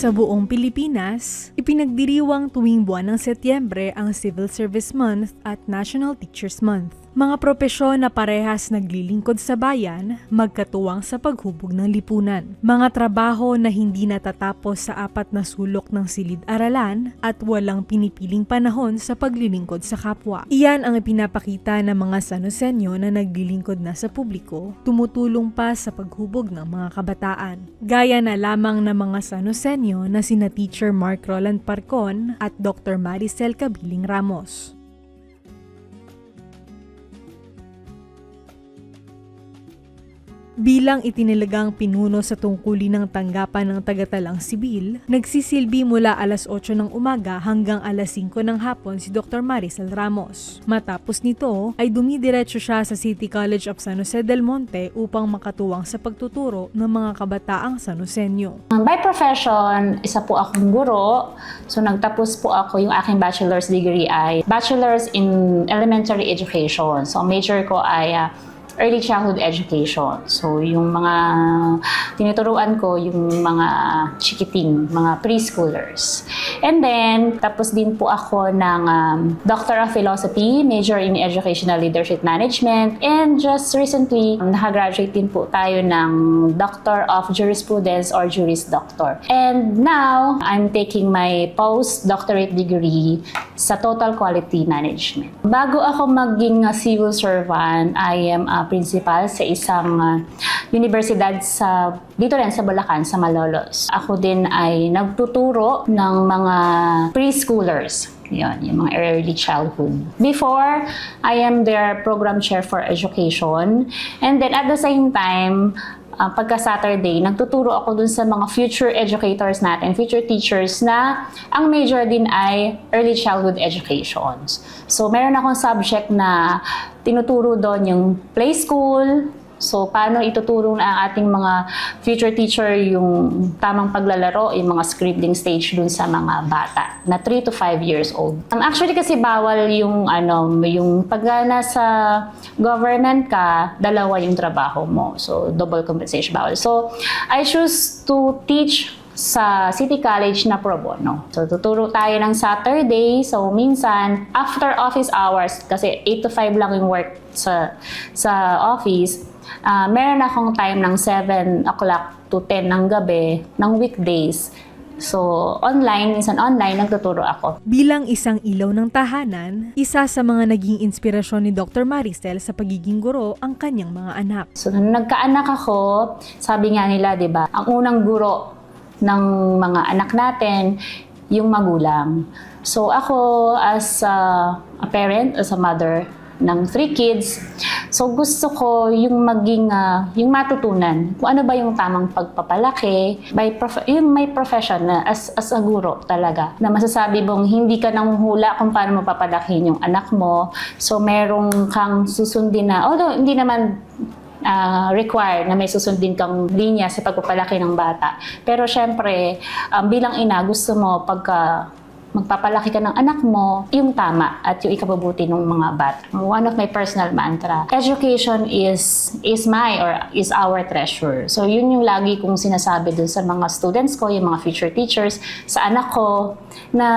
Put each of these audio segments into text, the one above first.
Sa buong Pilipinas, ipinagdiriwang tuwing buwan ng Setyembre ang Civil Service Month at National Teachers Month. Mga propesyon na parehas naglilingkod sa bayan, magkatuwang sa paghubog ng lipunan. Mga trabaho na hindi natatapos sa apat na sulok ng silid-aralan at walang pinipiling panahon sa paglilingkod sa kapwa. Iyan ang ipinapakita ng mga Sanosenyo na naglilingkod na sa publiko, tumutulong pa sa paghubog ng mga kabataan. Gaya na lamang ng mga Sanosenyo na sina Teacher Mark Roland Parcon at Dr. Maricel Cabiling Ramos. Bilang itinilagang pinuno sa tungkulin ng tanggapan ng tagatalang sibil, nagsisilbi mula alas 8 ng umaga hanggang alas 5 ng hapon si Dr. Maricel Ramos. Matapos nito ay dumidiretso siya sa City College of San Jose del Monte upang makatuwang sa pagtuturo ng mga kabataang Sanosenyo. By profession, isa po akong guro. So nagtapos po ako yung aking bachelor's degree ay bachelor's in elementary education. So major ko ay ah, early childhood education. So yung mga tinuturuan ko yung mga chikiting, mga preschoolers. And then tapos din po ako ng um, Doctor of Philosophy, major in Educational Leadership Management. And just recently, um, nakagraduate din po tayo ng Doctor of Jurisprudence or Juris Doctor. And now, I'm taking my postdoctorate degree sa Total Quality Management. Bago ako maging civil servant, I am a principal sa isang uh, universidad sa dito rin sa Bulacan, sa Malolos. Ako din ay nagtuturo ng mga preschoolers. Yun, yung mga early childhood. Before, I am their program chair for education. And then at the same time, uh, pagka Saturday, nagtuturo ako dun sa mga future educators natin, future teachers na ang major din ay early childhood education. So, meron akong subject na tinuturo doon yung play school, So, paano ituturo na ang ating mga future teacher yung tamang paglalaro, yung mga scribbling stage dun sa mga bata na 3 to 5 years old. Um, actually kasi bawal yung ano, yung pag nasa government ka, dalawa yung trabaho mo. So, double compensation bawal. So, I choose to teach sa City College na pro bono. So, tuturo tayo ng Saturday. So, minsan, after office hours, kasi 8 to 5 lang yung work sa, sa office, ah, meron akong time ng 7 o'clock to 10 ng gabi, ng weekdays. So, online, minsan online, nagtuturo ako. Bilang isang ilaw ng tahanan, isa sa mga naging inspirasyon ni Dr. Maricel sa pagiging guro ang kanyang mga anak. So, nung nagkaanak ako, sabi nga nila, di ba, ang unang guro ng mga anak natin, yung magulang. So, ako as a, a parent, as a mother ng three kids, so gusto ko yung maging, ah, yung matutunan kung ano ba yung tamang pagpapalaki, by prof- yung may profession na as, as a guro talaga, na masasabi mong hindi ka nanguhula kung paano mo papalakihin yung anak mo. So, merong kang susundin na, although hindi naman ah, required na may susundin kang linya sa pagpapalaki ng bata. Pero syempre, um, bilang ina, gusto mo pagka magpapalaki ka ng anak mo, yung tama at yung ikabubuti ng mga bata. One of my personal mantra, education is is my or is our treasure. So yun yung lagi kong sinasabi dun sa mga students ko, yung mga future teachers, sa anak ko, na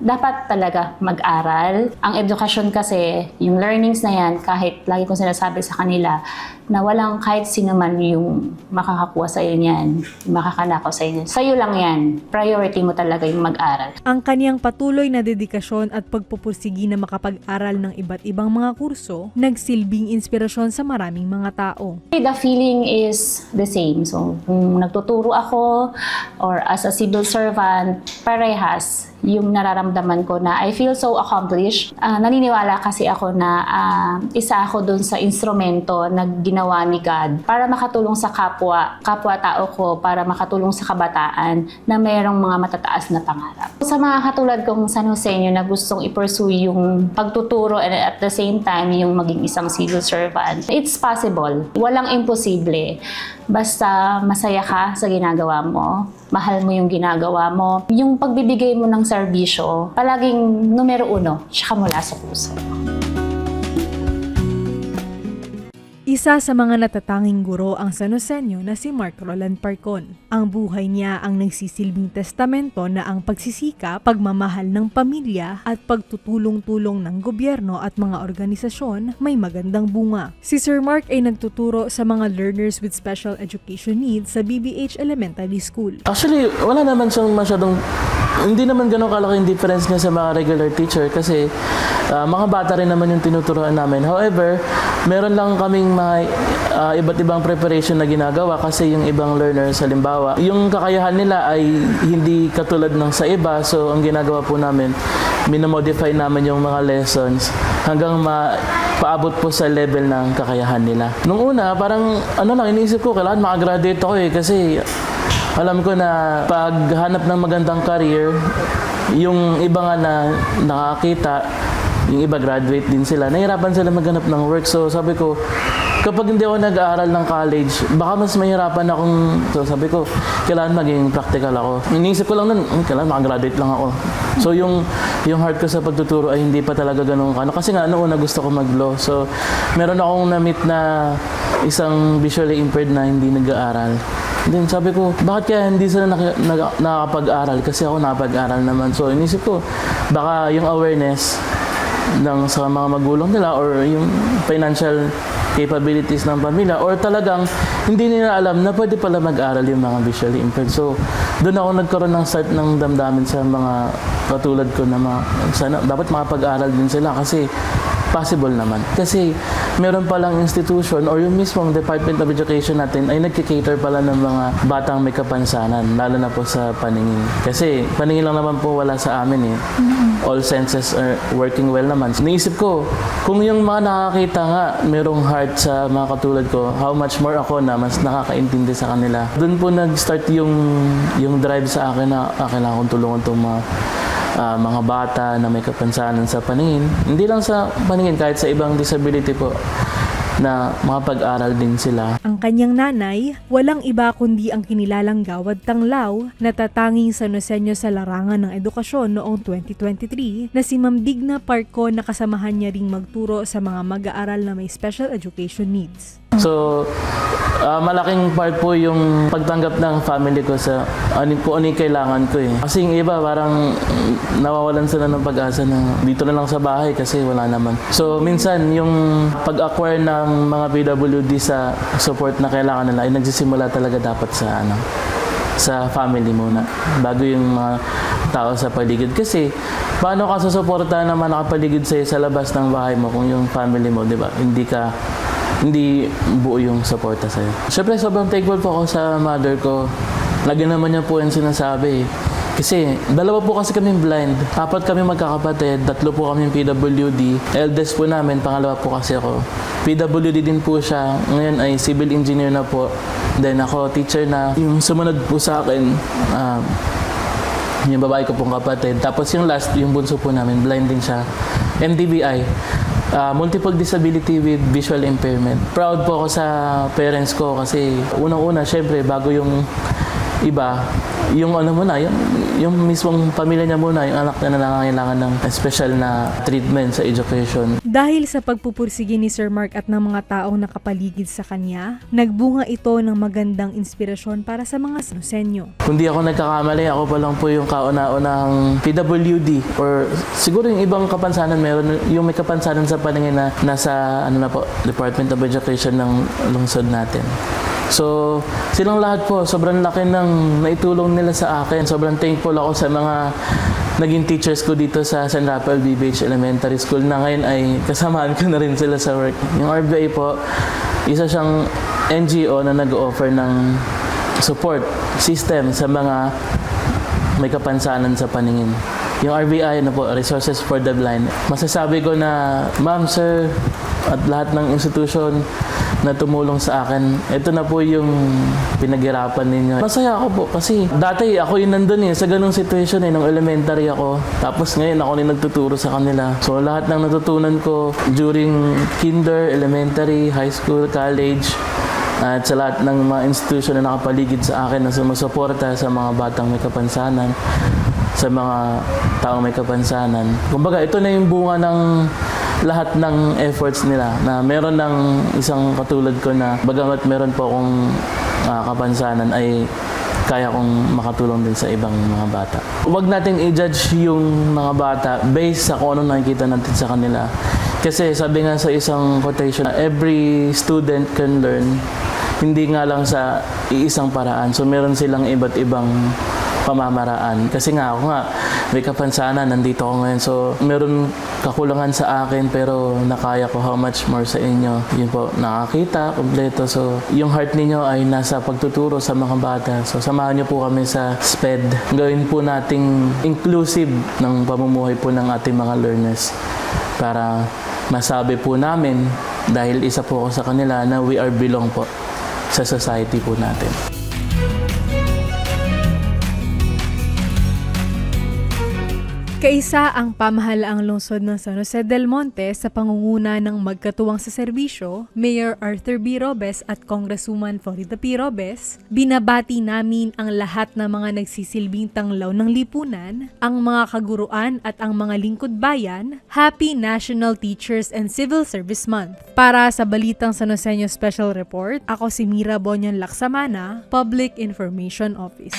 dapat talaga mag-aral. Ang edukasyon kasi, yung learnings na yan, kahit lagi kong sinasabi sa kanila, na walang kahit sino man yung makakakuha sa iyo niyan, makakanakaw sa iyo. Sa'yo lang yan. Priority mo talaga yung mag-aral. Ang kanyang patuloy na dedikasyon at pagpupursigi na makapag-aral ng iba't ibang mga kurso, nagsilbing inspirasyon sa maraming mga tao. The feeling is the same. So, kung nagtuturo ako or as a civil servant, parehas yung nararamdaman ko na I feel so accomplished. Ah, naniniwala kasi ako na ah, isa ako dun sa instrumento na ginawa ni God para makatulong sa kapwa, kapwa-tao ko, para makatulong sa kabataan na mayroong mga matataas na pangarap. Sa mga katulad kong San Joseño na gustong i-pursue yung pagtuturo and at the same time yung maging isang civil servant, it's possible. Walang imposible. Basta masaya ka sa ginagawa mo, mahal mo yung ginagawa mo, yung pagbibigay mo ng serbisyo, palaging numero uno, tsaka mula sa puso. Isa sa mga natatanging guro ang Sanosenyo na si Mark Roland Parcon. Ang buhay niya ang nagsisilbing testamento na ang pagsisika, pagmamahal ng pamilya at pagtutulong-tulong ng gobyerno at mga organisasyon may magandang bunga. Si Sir Mark ay nagtuturo sa mga learners with special education needs sa BBH Elementary School. Actually, wala naman siyang masyadong hindi naman ganun kalaking difference niya sa mga regular teacher kasi ah, mga bata rin naman yung tinuturuan namin. However, meron lang kaming mga ah, iba't ibang preparation na ginagawa kasi yung ibang learners, halimbawa, yung kakayahan nila ay hindi katulad ng sa iba. So, ang ginagawa po namin, minamodify namin yung mga lessons hanggang ma paabot po sa level ng kakayahan nila. Nung una, parang ano lang, iniisip ko, kailangan makagraduate ako eh kasi alam ko na paghanap ng magandang career, yung iba nga na nakakita, yung iba graduate din sila, nahirapan sila maghanap ng work. So sabi ko, kapag hindi ako nag-aaral ng college, baka mas mahirapan akong, so sabi ko, kailangan maging practical ako. Iniisip ko lang nun, "Hmm, kailangan makagraduate lang ako. So yung, yung heart ko sa pagtuturo ay hindi pa talaga ganun ano. Kasi nga, noong una gusto ko mag-law. So meron akong na-meet na isang visually impaired na hindi nag-aaral. Then sabi ko, bakit kaya hindi sila naki- nag- nakakapag-aral? Kasi ako nakapag-aral naman. So inisip ko, baka yung awareness ng sa mga magulang nila or yung financial capabilities ng pamilya or talagang hindi nila alam na pwede pala mag-aral yung mga visually impaired. So, doon ako nagkaroon ng start ng damdamin sa mga katulad ko na mga, sana, dapat makapag-aral din sila kasi possible naman. Kasi meron palang institution or yung mismong Department of Education natin ay nagkikater pala ng mga batang may kapansanan, lalo na po sa paningin. Kasi paningin lang naman po wala sa amin eh. All senses are working well naman. Naisip ko, kung yung mga nakakita nga merong heart sa mga katulad ko, how much more ako na mas nakakaintindi sa kanila. Doon po nag-start yung, yung drive sa akin na ah, kailangan kong tulungan itong mga ah, mga bata na may kapansanan sa paningin. Hindi lang sa paningin, kahit sa ibang disability po na makapag-aral din sila. Ang kanyang nanay, walang iba kundi ang kinilalang Gawad Tanglaw na tatanging sanosenyo sa larangan ng edukasyon noong 2023 na si Ma'am Digna Parco na kasamahan niya ring magturo sa mga mag-aaral na may special education needs. So, ah, malaking part po yung pagtanggap ng family ko sa ano, kung ano yung kailangan ko eh. Kasi yung iba parang nawawalan sila ng pag-asa na dito na lang sa bahay kasi wala naman. So, minsan yung pag-acquire ng mga PWD sa support na kailangan nila ay nagsisimula talaga dapat sa ano sa family muna bago yung mga tao sa paligid kasi paano ka susuportahan naman nakapaligid sa'yo sa labas ng bahay mo kung yung family mo di ba hindi ka hindi buo yung suporta sa'yo. Siyempre, sobrang thankful po ako sa mother ko. Lagi naman niya po yung sinasabi. eh. Kasi, dalawa po kasi kami blind. Apat kami magkakapatid, tatlo po kami PWD. Eldest po namin, pangalawa po kasi ako. PWD din po siya. Ngayon ay civil engineer na po. Then ako, teacher na. Yung sumunod po sa akin, ah, yung babae ko pong kapatid. Tapos yung last, yung bunso po namin, blind din siya. MDBI, ah, multiple disability with visual impairment. Proud po ako sa parents ko kasi unang-una, syempre, bago yung iba, yung ano muna, yung, yung mismong pamilya niya muna, yung anak niya na nangangailangan ng special na treatment sa education. Dahil sa pagpupursige ni Sir Mark at ng mga taong nakapaligid sa kanya, nagbunga ito ng magandang inspirasyon para sa mga sanosenyo. Kung di ako nagkakamali, ako pa lang po yung kauna-unang PWD or siguro yung ibang kapansanan meron, yung may kapansanan sa paningin na nasa ano na po, Department of Education ng lungsod natin. So, silang lahat po, sobrang laki ng naitulong nila sa akin. Sobrang thankful ako sa mga naging teachers ko dito sa San Rafael BBH Elementary School na ngayon ay kasamaan ko na rin sila sa work. Yung RBI po, isa siyang NGO na nag-offer ng support system sa mga may kapansanan sa paningin. Yung RBI, ano po, Resources for the Blind. Masasabi ko na, ma'am, sir, at lahat ng institution na tumulong sa akin, ito na po yung pinaghirapan ninyo. Masaya ako po kasi dati ako yung nandun eh, sa ganung situation eh, nung elementary ako. Tapos ngayon ako yung nagtuturo sa kanila. So lahat ng natutunan ko during kinder, elementary, high school, college, at sa lahat ng mga institusyon na nakapaligid sa akin na sumusuporta sa mga batang may kapansanan, sa mga taong may kapansanan. Kumbaga, ito na yung bunga ng lahat ng efforts nila na meron ng isang katulad ko na bagamat meron po akong ah, kapansanan ay kaya kong makatulong din sa ibang mga bata. Huwag natin i-judge yung mga bata based sa kung ano nakikita natin sa kanila. Kasi sabi nga sa isang quotation, every student can learn hindi nga lang sa iisang paraan. So meron silang iba't ibang pamamaraan. Kasi nga ako nga, may kapansanan, nandito ako ngayon. So meron kakulangan sa akin pero nakaya ko how much more sa inyo. Yun po, nakakita, kompleto. So yung heart ninyo ay nasa pagtuturo sa mga bata. So samahan niyo po kami sa SPED. Gawin po nating inclusive ng pamumuhay po ng ating mga learners para masabi po namin dahil isa po ako sa kanila na we are belong po sa society po natin. Kaisa ang pamahalaang lungsod ng San Jose del Monte sa pangunguna ng magkatuwang sa serbisyo, Mayor Arthur B. Robes at Congresswoman Florida P. Robes, binabati namin ang lahat ng mga nagsisilbing tanglaw ng lipunan, ang mga kaguruan at ang mga lingkod bayan, Happy National Teachers and Civil Service Month. Para sa Balitang San Joseño Special Report, ako si Mira Bonyan Laksamana, Public Information Office.